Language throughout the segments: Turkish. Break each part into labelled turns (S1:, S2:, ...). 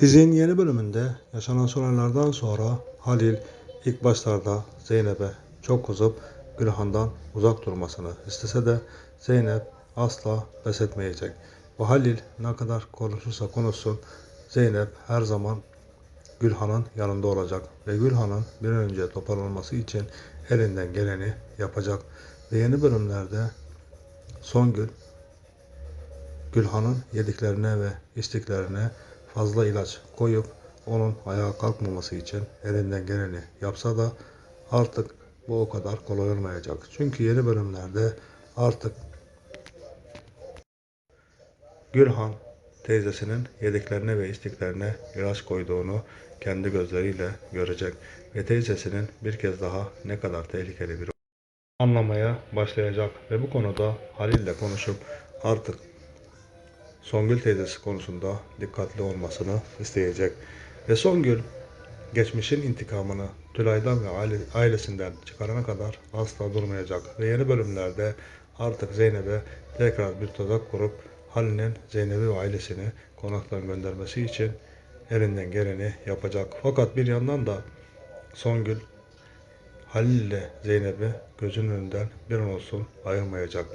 S1: Dizinin yeni bölümünde yaşanan olaylardan sonra Halil ilk başlarda Zeynep'e çok kızıp Gülhan'dan uzak durmasını istese de Zeynep asla pes etmeyecek. Ve Halil ne kadar konuşursa konuşsun Zeynep her zaman Gülhan'ın yanında olacak ve Gülhan'ın bir önce toparlanması için elinden geleni yapacak. Ve yeni bölümlerde Songül Gülhan'ın yediklerine ve içtiklerine fazla ilaç koyup onun ayağa kalkmaması için elinden geleni yapsa da artık bu o kadar kolay olmayacak. Çünkü yeni bölümlerde artık Gülhan teyzesinin yediklerine ve içtiklerine ilaç koyduğunu kendi gözleriyle görecek ve teyzesinin bir kez daha ne kadar tehlikeli bir anlamaya başlayacak ve bu konuda Halil ile konuşup artık Songül teyzesi konusunda dikkatli olmasını isteyecek. Ve Songül geçmişin intikamını Tülay'dan ve aile- ailesinden çıkarana kadar asla durmayacak. Ve yeni bölümlerde artık Zeynep'e tekrar bir tuzak kurup Halil'in Zeynep'i ve ailesini konaktan göndermesi için elinden geleni yapacak. Fakat bir yandan da Songül Halil ile Zeynep'i gözünün önünden bir an olsun ayırmayacak.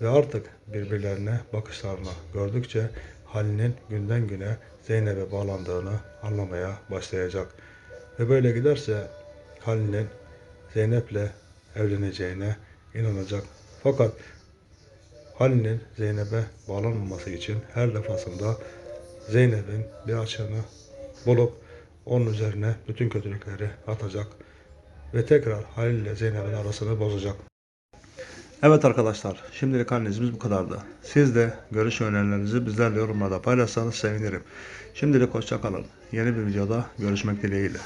S1: Ve artık birbirlerine bakışlarını gördükçe Halil'in günden güne Zeynep'e bağlandığını anlamaya başlayacak. Ve böyle giderse Halil'in Zeynep'le evleneceğine inanacak. Fakat Halil'in Zeynep'e bağlanmaması için her defasında Zeynep'in bir açığını bulup onun üzerine bütün kötülükleri atacak ve tekrar Halil ile Zeynep'in arasını bozacak. Evet arkadaşlar, şimdilik analizimiz bu kadardı. Siz de görüş önerilerinizi bizlerle yorumlarda paylaşsanız sevinirim. Şimdilik hoşça kalın. Yeni bir videoda görüşmek dileğiyle.